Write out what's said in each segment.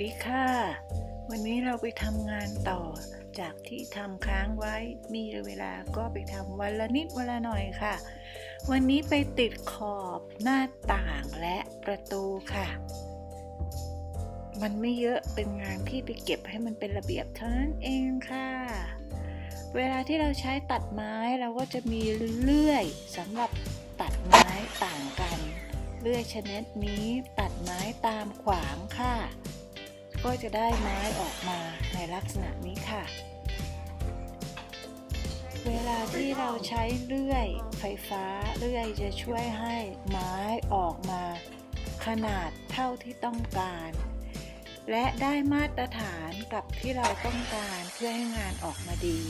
ดีค่ะ วันนี้เราไปทำงานต่อ จากที่ทำค้างไว้ มีเวลาก็ไปทำวันละนิดวันละหน่อยค่ะ วันนี้ไปติดขอบหน้าต่างและประตูค่ะ มันไม่เยอะเป็นงานที่ไปเก็บให้มันเป็นระเบียบเท่านั้นเองค่ะ เวลาที่เราใช้ตัดไม้เราก็จะมีเลื่อยสำหรับตัดไม้ต่างกัน เลื่อยชนิดนี้ตัดไม้ตามขวางค่ะ ก็จะได้ไม้ออกมาในลักษณะนี้ค่ะ เวลาที่เราใช้เลื่อยไฟฟ้าเลื่อยจะช่วยให้ไม้ออกมา ขนาดเท่าที่ต้องการ และได้มาตรฐานกับที่เราต้องการเพื่อให้งานออกมาดี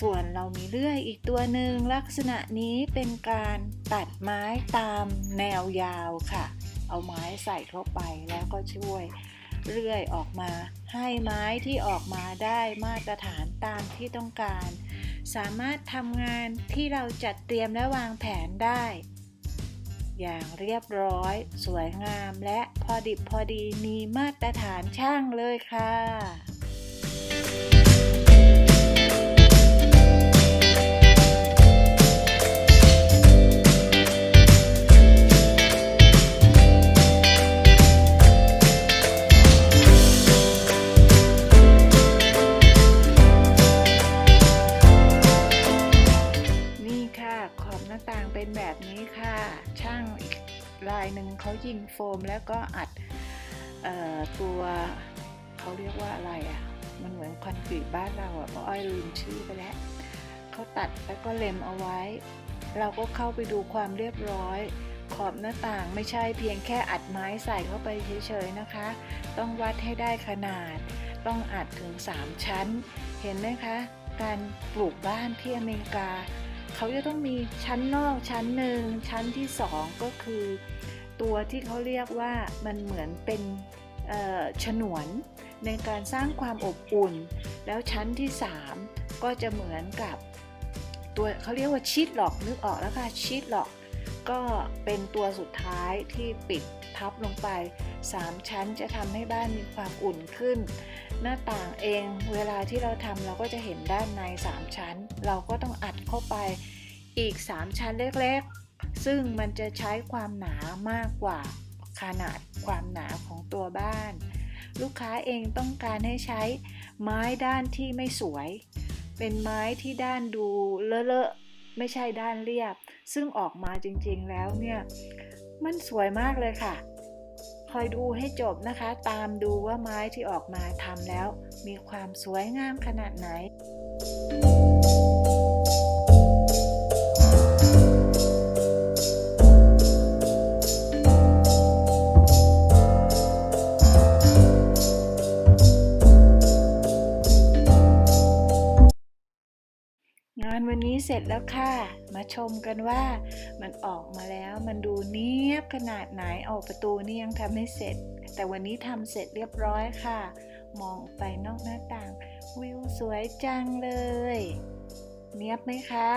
ส่วนเรามีเลื่อยอีกตัวหนึ่งลักษณะนี้เป็นการตัดไม้ตามแนวยาวค่ะ เอาไม้ใส่เข้าไปแล้วก็ช่วย เรื่อยออกมาให้ไม้ที่ออกมาได้มาตรฐานตามที่ต้องการ สามารถทำงานที่เราจัดเตรียมและวางแผนได้ อย่างเรียบร้อย สวยงามและพอดิบพอดีมีมาตรฐานช่างเลยค่ะ ขอบหน้าต่างเป็นแบบนี้ค่ะ ช่างอีกลายหนึ่งเขายิงโฟมแล้วก็อัดออตัวเขาเรียกว่าอะไรอะ่ะ มันเหมือนคอนกรีตบ้านเราอะ่ะเพราะอ้อยลืมชื่อไปแล้วเขาตัดแล้วก็เล็มเอาไว้ เราก็เข้าไปดูความเรียบร้อยขอบหน้าต่างไม่ใช่เพียงแค่อัดไม้ใส่เข้าไปเฉยๆนะคะ ต้องวัดให้ได้ขนาด ต้องอัดถึง 3 ชั้น เห็นไหมคะ การปลูกบ้านที่อเมริกา เขาจะต้องมีชั้นนอกชั้นหนึ่งชั้นที่สองก็คือ ตัวที่เขาเรียกว่ามันเหมือนเป็นฉนวนในการสร้างความอบอุ่น แล้วชั้นที่ 3 ก็จะเหมือนกับตัวเขาเรียกว่าชีตหลอกนึกออกแล้วค่ะชีตหลอกก็เป็นตัวสุดท้ายที่ปิดทับลงไป 3 ชั้นจะทำให้บ้านมีความอุ่นขึ้น หน้าต่างเองเวลาที่เราทำเราก็จะเห็นด้านใน 3 ชั้น เราก็ต้องอัดเข้าไปอีก 3 ชั้นเล็กๆ ซึ่งมันจะใช้ความหนามากกว่าขนาดความหนาของตัวบ้าน ลูกค้าเองต้องการให้ใช้ไม้ด้านที่ไม่สวย เป็นไม้ที่ด้านดูเลอะๆไม่ใช่ด้านเรียบ ซึ่งออกมาจริงๆแล้วเนี่ยมันสวยมากเลยค่ะ คอยดูให้จบนะคะ ตามดูว่าไม้ที่ออกมาทำแล้ว มีความสวยงามขนาดไหน งานวันนี้เสร็จแล้วค่ะ มาชมกันว่ามันออกมาแล้วมันดูเนียบขนาดไหนออกประตูนี่ยังทำไม่เสร็จ แต่วันนี้ทำเสร็จเรียบร้อยค่ะ มองไปนอกหน้าต่าง วิวสวยจังเลย เนียบไหมคะ